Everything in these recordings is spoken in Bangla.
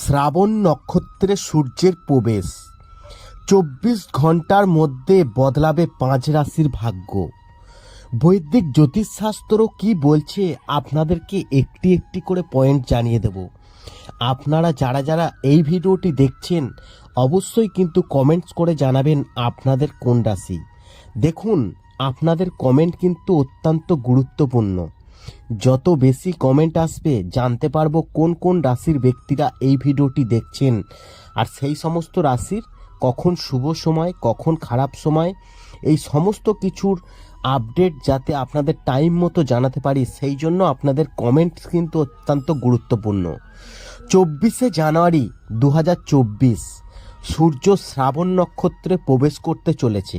শ্রাবণ নক্ষত্রে সূর্যের প্রবেশ। চব্বিশ ঘণ্টার মধ্যে বদলাবে পাঁচ রাশির ভাগ্য। বৈদিক জ্যোতিষশাস্ত্র কি বলছে আপনাদেরকে একটি একটি করে পয়েন্ট জানিয়ে দেব। আপনারা যারা যারা এই ভিডিওটি দেখছেন, অবশ্যই কিন্তু কমেন্টস করে জানাবেন আপনাদের কোন রাশি। দেখুন, আপনাদের কমেন্ট কিন্তু অত্যন্ত গুরুত্বপূর্ণ। যত বেশি কমেন্ট আসবে, জানতে পারব কোন কোন রাশির ব্যক্তিরা এই ভিডিওটি দেখছেন। আর সেই সমস্ত রাশির কখন শুভ সময়, কখন খারাপ সময়, এই সমস্ত কিছুর আপডেট যাতে আপনাদের টাইম মতো জানাতে পারি, সেই জন্য আপনাদের কমেন্ট কিন্তু অত্যন্ত গুরুত্বপূর্ণ। চব্বিশে জানুয়ারি দু হাজার চব্বিশ, সূর্য শ্রাবণ নক্ষত্রে প্রবেশ করতে চলেছে।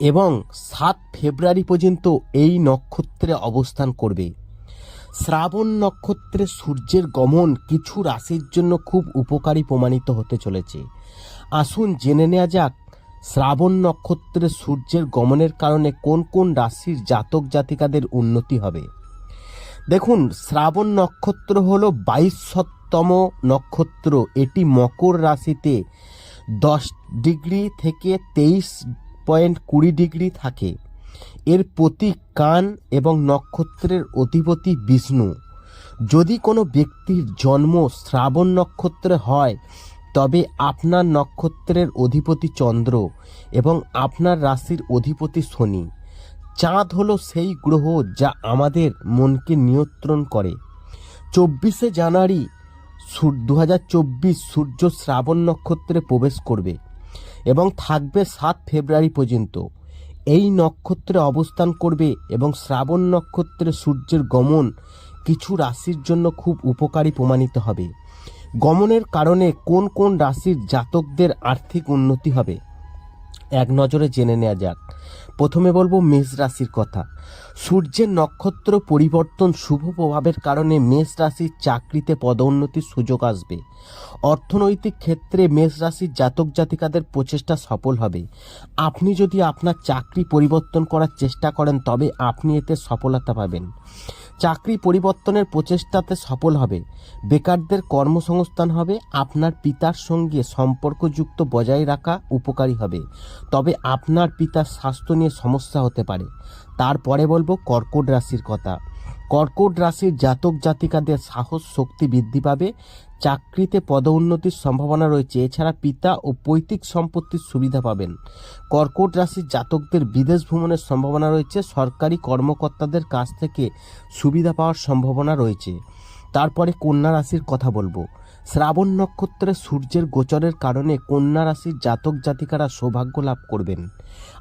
এবং সাত ফেব্রুয়ারি পর্যন্ত এই নক্ষত্রে অবস্থান করবে। শ্রাবণ নক্ষত্রে সূর্যের গমন কিছু রাশির জন্য খুব উপকারী প্রমাণিত হতে চলেছে। আসুন জেনে নেওয়া যাক, শ্রাবণ নক্ষত্রে সূর্যের গমনের কারণে কোন কোন রাশির জাতক জাতিকাদের উন্নতি হবে। দেখুন, শ্রাবণ নক্ষত্র হলো বাইশতম নক্ষত্র। এটি মকর রাশিতে দশ ডিগ্রি থেকে তেইশ পয়েন্ট কুড়ি ডিগ্রি থাকে। এর প্রতীক কান এবং নক্ষত্রের অধিপতি বিষ্ণু। যদি কোনো ব্যক্তির জন্ম শ্রাবণ নক্ষত্রে হয়, তবে আপনার নক্ষত্রের অধিপতি চন্দ্র এবং আপনার রাশির অধিপতি শনি। চাঁদ হলো সেই গ্রহ যা আমাদের মনকে নিয়ন্ত্রণ করে। চব্বিশে জানুয়ারি দু হাজার চব্বিশ সূর্য শ্রাবণ নক্ষত্রে প্রবেশ করবে। এবং থাকবে সাত ফেব্রুয়ারি পর্যন্ত। এই নক্ষত্রে অবস্থান করবে এবং শ্রাবণ নক্ষত্রে সূর্যের গমন কিছু রাশির জন্য খুব উপকারী প্রমাণিত হবে। গমনের কারণে কোন কোন রাশির জাতকদের আর্থিক উন্নতি হবে? এক নজরে জেনে নেওয়া যাক। প্রথমে বলব মেষ রাশির কথা। সূর্যের নক্ষত্র পরিবর্তন শুভ প্রভাবের কারণে মেষ রাশির চাকরিতে পদোন্নতির সুযোগ আসবে। অর্থনৈতিক ক্ষেত্রে মেষ রাশির জাতক জাতিকাদের প্রচেষ্টা সফল হবে। আপনি যদি আপনার চাকরি পরিবর্তন করার চেষ্টা করেন, তবে আপনি এতে সফলতা পাবেন। চাকরি পরিবর্তনের প্রচেষ্টাতে সফল হবে। বেকারদের কর্মসংস্থান হবে, আপনার পিতার সঙ্গে সম্পর্কযুক্ত বজায় রাখা উপকারী হবে। তবে আপনার পিতার স্বাস্থ্য নিয়ে সমস্যা হতে পারে। তারপরে বলব কর্কট রাশির কথা। কর্কট রাশির জাতক জাতিকাদের সাহস শক্তি বৃদ্ধি পাবে, চাকরিতে পদোন্নতির সম্ভাবনা রয়েছে, এছাড়া পিতা ও পৈতৃক সম্পত্তির সুবিধা পাবেন। কর্কট রাশির জাতকদের বিদেশ ভ্রমণের সম্ভাবনা রয়েছে, সরকারি কর্মকর্তাদের কাছ থেকে সুবিধা পাওয়ার সম্ভাবনা রয়েছে। তারপরে কন্যা রাশির কথা বলব। শ্রাবণ নক্ষত্রে সূর্যের গোচরের কারণে কন্যা রাশির জাতক জাতিকারা সৌভাগ্য লাভ করবেন।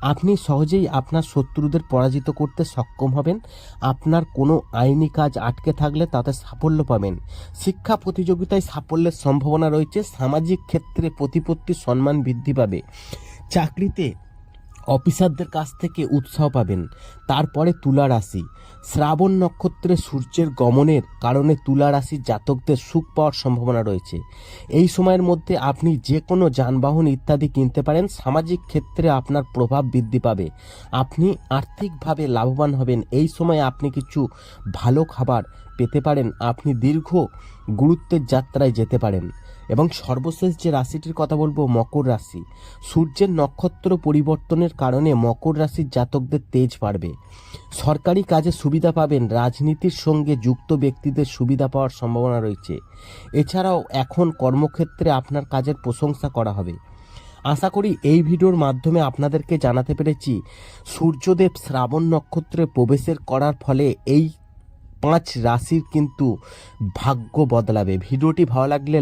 আপনি সহজেই আপনার শত্রুদের পরাজিত করতে সক্ষম হবেন। আপনার কোনো আইনি কাজ আটকে থাকলে তাতে সাফল্য পাবেন। শিক্ষা প্রতিযোগিতায় সাফল্যের সম্ভাবনা রয়েছে। সামাজিক ক্ষেত্রে প্রতিপত্তি সম্মান বৃদ্ধি পাবে। চাকরিতে অফিসারদের কাছ থেকে উৎসাহ পাবেন। তারপরে তুলা রাশি। শ্রাবণ নক্ষত্রে সূর্যের গমনের কারণে তুলা রাশির জাতকদের সুখ পাওয়ার সম্ভাবনা রয়েছে। এই সময়ের মধ্যে আপনি যে কোনো যানবাহন ইত্যাদি কিনতে পারেন। সামাজিক ক্ষেত্রে আপনার প্রভাব বৃদ্ধি পাবে। আপনি আর্থিকভাবে লাভবান হবেন। এই সময় আপনি কিছু ভালো খাবার পেতে পারেন। আপনি দীর্ঘ গুরুত্বের যাত্রায় যেতে পারেন। এবং সর্বশেষ যে রাশিটির কথা বলব, মকর রাশি। সূর্যের নক্ষত্র পরিবর্তনের কারণে মকর রাশির জাতকদের তেজ বাড়বে। সরকারি কাজে সুবিধা পাবেন। রাজনীতির সঙ্গে যুক্ত ব্যক্তিদের সুবিধা পাওয়ার সম্ভাবনা রয়েছে। এছাড়াও এখন কর্মক্ষেত্রে আপনার কাজের প্রশংসা করা হবে। আশা করি এই ভিডিওর মাধ্যমে আপনাদেরকে জানাতে পেরেছি, সূর্যদেব শ্রাবণ নক্ষত্রে প্রবেশের করার ফলে এই পাঁচ রাশির কিন্তু ভাগ্য বদলাবে। ভিডিওটি ভালো লাগলে